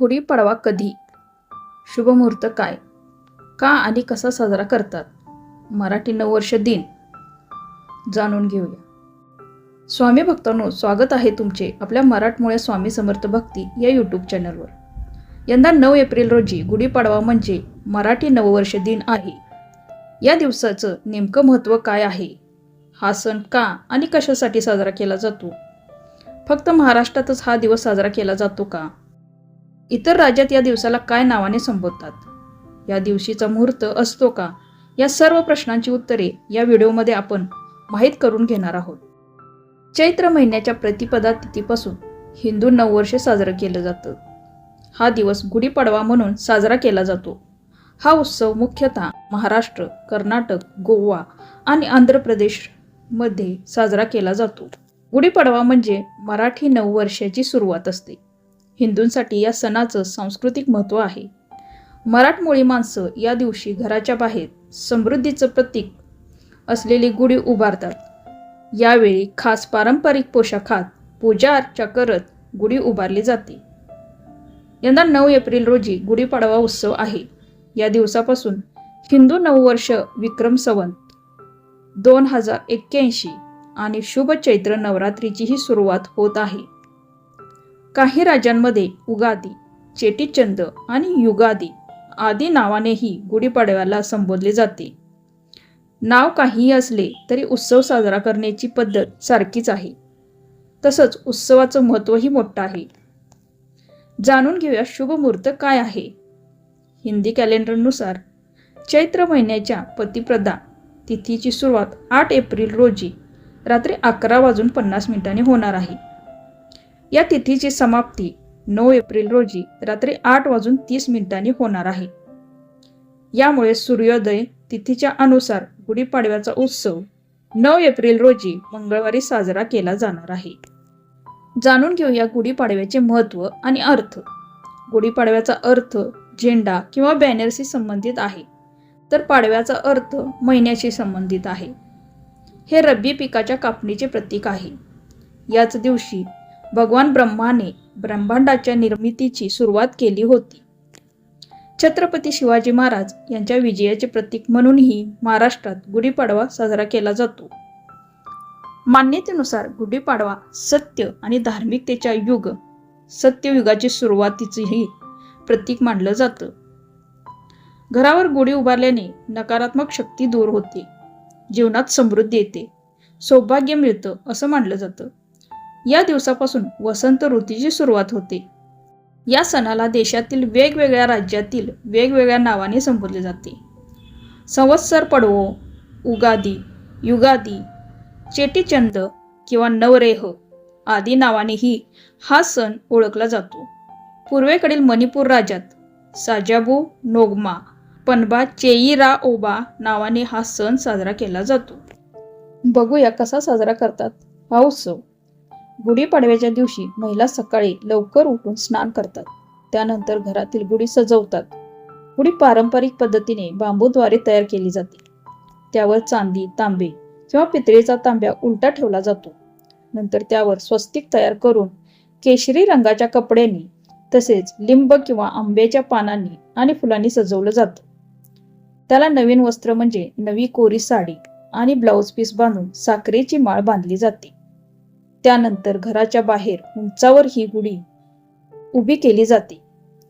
गुढीपाडवा कधी? शुभमुहूर्त काय? का आणि कसा साजरा करतात? मराठी नववर्ष दिन. जाणून घेऊया. स्वामी भक्तांनो स्वागत आहे तुमचे आपल्या मराठमोळ्या स्वामी समर्थ भक्ती या यूट्यूब चॅनलवर यंदा नऊ एप्रिल रोजी गुढीपाडवा म्हणजे मराठी नववर्ष दिन आहे. या दिवसाचं नेमकं महत्त्व काय आहे? हा सण का आणि कशासाठी साजरा केला जातो? फक्त महाराष्ट्रातच हा दिवस साजरा केला जातो का? इतर राज्यात या दिवसाला काय नावाने संबोधतात? या दिवशीचा मुहूर्त असतो का? या सर्व प्रश्नांची उत्तरे या व्हिडिओमध्ये आपण माहीत करून घेणार आहोत. चैत्र महिन्याच्या प्रतिपदा तिथीपासून हिंदू नववर्ष साजरं केलं जातं. हा दिवस गुढीपाडवा म्हणून साजरा केला जातो. हा उत्सव मुख्यतः महाराष्ट्र कर्नाटक गोवा आणि आंध्र प्रदेशमध्ये साजरा केला जातो. गुढीपाडवा म्हणजे मराठी नववर्षाची सुरुवात असते. हिंदूंसाठी या सणाचं सांस्कृतिक महत्त्व आहे. मराठमोळी माणसं या दिवशी घराच्या बाहेर समृद्धीचं प्रतीक असलेली गुढी उभारतात. यावेळी खास पारंपरिक पोशाखात पूजा अर्चा करत गुढी उभारली जाते. यंदा नऊ एप्रिल रोजी गुढीपाडवा उत्सव आहे. या दिवसापासून हिंदू नववर्ष विक्रम संवत दोन हजार एक्क्याऐंशी आणि शुभ चैत्र नवरात्रीचीही सुरुवात होत आहे. काही राज्यांमध्ये उगादी चेटीचंद आणि युगादी आदी नावानेही गुढीपाडव्याला संबोधले जाते. नाव काहीही असले तरी उत्सव साजरा करण्याची पद्धत सारखीच आहे. तसंच उत्सवाचं महत्त्वही मोठं आहे. जाणून घेऊया शुभ मुहूर्त काय आहे? हिंदी कॅलेंडरनुसार चैत्र महिन्याच्या पतिप्रदा तिथीची सुरुवात आठ एप्रिल रोजी रात्री अकरा वाजून पन्नास मिनिटांनी होणार आहे. या तिथीची समाप्ती नऊ एप्रिल रोजी रात्री आठ वाजून तीस मिनिटांनी होणार आहे. यामुळे सूर्योदय तिथीच्या अनुसार गुढीपाडव्याचा उत्सव नऊ एप्रिल रोजी मंगळवारी साजरा केला जाणार आहे. जाणून घेऊया गुढीपाडव्याचे महत्त्व आणि अर्थ. गुढीपाडव्याचा अर्थ झेंडा किंवा बॅनरशी संबंधित आहे. तर पाडव्याचा अर्थ महिन्याशी संबंधित आहे. हे रब्बी पिकाच्या कापणीचे प्रतीक आहे. याच दिवशी भगवान ब्रह्माने ब्रह्मांडाच्या निर्मितीची सुरुवात केली होती. छत्रपती शिवाजी महाराज यांच्या विजयाचे प्रतीक म्हणूनही महाराष्ट्रात गुढीपाडवा साजरा केला जातो. मान्यतेनुसार गुढीपाडवा सत्य आणि धार्मिकतेच्या युग सत्ययुगाची सुरुवातीचंही प्रतीक मानलं जातं. घरावर गुढी उभारल्याने नकारात्मक शक्ती दूर होते. जीवनात समृद्धी येते. सौभाग्य मिळतं असं मानलं जातं. या दिवसापासून वसंत ऋतूची सुरुवात होते. या सणाला देशातील वेगवेगळ्या राज्यातील वेगवेगळ्या नावाने संबोधले जाते. संवत्सर पडवो उगादी युगादी चेटीचंद किंवा नवरेह आदी नावानेही हा सण ओळखला जातो. पूर्वेकडील मणिपूर राज्यात साजाबू नोगमा पनबा चेईरा ओबा नावाने हा सण साजरा केला जातो. बघूया कसा साजरा करतात हा उत्सव. गुढीपाडव्याच्या दिवशी महिला सकाळी लवकर उठून स्नान करतात. त्यानंतर घरातील गुढी सजवतात. गुढी पारंपरिक पद्धतीने बांबूद्वारे तयार केली जाते. त्यावर चांदी तांबे किंवा पितळेचा तांब्या उलटा ठेवला जातो. नंतर त्यावर स्वस्तिक तयार करून केशरी रंगाच्या कपड्यांनी तसेच लिंब किंवा आंब्याच्या पानांनी आणि फुलांनी सजवलं जातं. त्याला नवीन वस्त्र म्हणजे नवी कोरी साडी आणि ब्लाऊज पीस बांधून साखरेची माळ बांधली जाते. त्यानंतर घराच्या बाहेर उंचावर ही गुढी उभी केली जाते.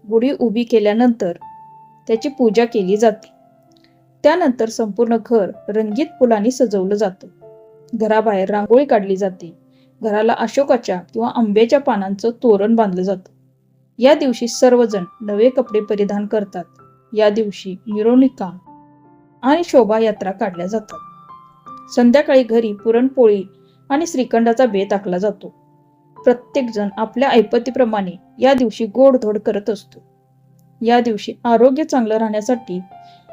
गुढी उभी केल्यानंतर त्याची पूजा केली जाते. त्यानंतर संपूर्ण घर रंगीत फुलांनी सजवलं जातं. घराबाहेर रांगोळी काढली जाते. घराला अशोकाच्या किंवा आंब्याच्या पानांचं तोरण बांधलं जातं. या दिवशी सर्वजण नवे कपडे परिधान करतात. या दिवशी मिरवणुका आणि शोभायात्रा काढल्या जातात. संध्याकाळी घरी पुरणपोळी आणि श्रीखंडाचा बेत आखला जातो. प्रत्येकजण आपल्या ऐपतीप्रमाणे या दिवशी गोडधोड करत असतो. या दिवशी आरोग्य चांगलं राहण्यासाठी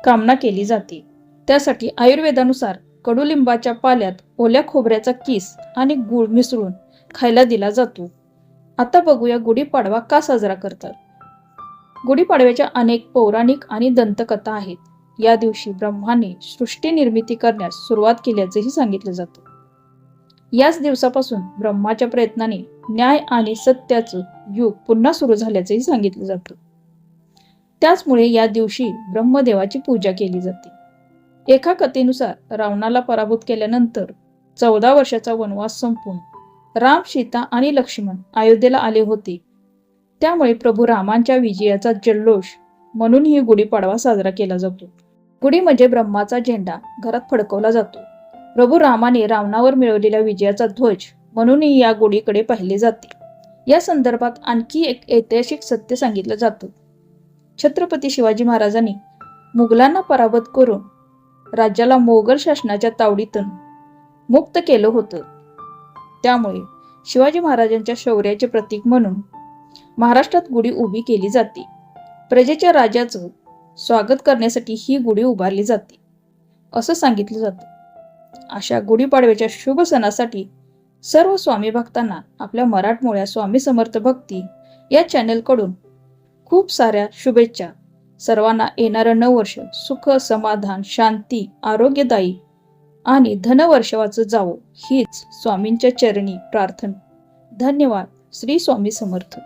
कामना केली जाते. त्यासाठी आयुर्वेदानुसार कडुलिंबाच्या पाल्यात ओल्या खोबऱ्याचा किस आणि गूळ मिसळून खायला दिला जातो. आता बघूया गुढीपाडवा का साजरा करतात. गुढीपाडव्याच्या अनेक पौराणिक आणि दंतकथा आहेत. या दिवशी ब्रह्माने सृष्टी निर्मिती करण्यास सुरुवात केल्याचेही सांगितलं जातं. याच दिवसापासून ब्रह्माच्या प्रयत्नाने न्याय आणि सत्याचं युग पुन्हा सुरू झाल्याचंही सांगितलं जातं. त्याचमुळे या दिवशी ब्रह्मदेवाची पूजा केली जाते. एका कथेनुसार रावणाला पराभूत केल्यानंतर चौदा वर्षाचा वनवास संपून राम सीता आणि लक्ष्मण अयोध्येला आले होते. त्यामुळे प्रभू रामांच्या विजयाचा जल्लोष म्हणून ही गुढीपाडवा साजरा केला जातो. गुढी म्हणजे ब्रह्माचा झेंडा घरात फडकवला जातो. प्रभू रामाने रावणावर मिळवलेल्या विजयाचा ध्वज म्हणूनही या गुढीकडे पाहिले जाते. या संदर्भात आणखी एक ऐतिहासिक सत्य सांगितलं जातं. छत्रपती शिवाजी महाराजांनी मुघलांना पराभूत करून राज्याला मोगल शासनाच्या तावडीतून मुक्त केलं होतं. त्यामुळे शिवाजी महाराजांच्या शौर्याचे प्रतीक म्हणून महाराष्ट्रात गुढी उभी केली जाते. प्रजेच्या राजाचं स्वागत करण्यासाठी ही गुढी उभारली जाते. असं सांगितलं जातं. अशा गुढीपाडव्याच्या शुभ सणासाठी सर्व स्वामी भक्तांना आपल्या मराठमोळ्या स्वामी समर्थ भक्ती या चॅनलकडून खूप साऱ्या शुभेच्छा. सर्वांना येणारं नववर्ष सुख समाधान शांती आरोग्यदायी आणि धनवर्षवाचं जावो हीच स्वामींच्या चरणी प्रार्थना. धन्यवाद. श्री स्वामी समर्थ.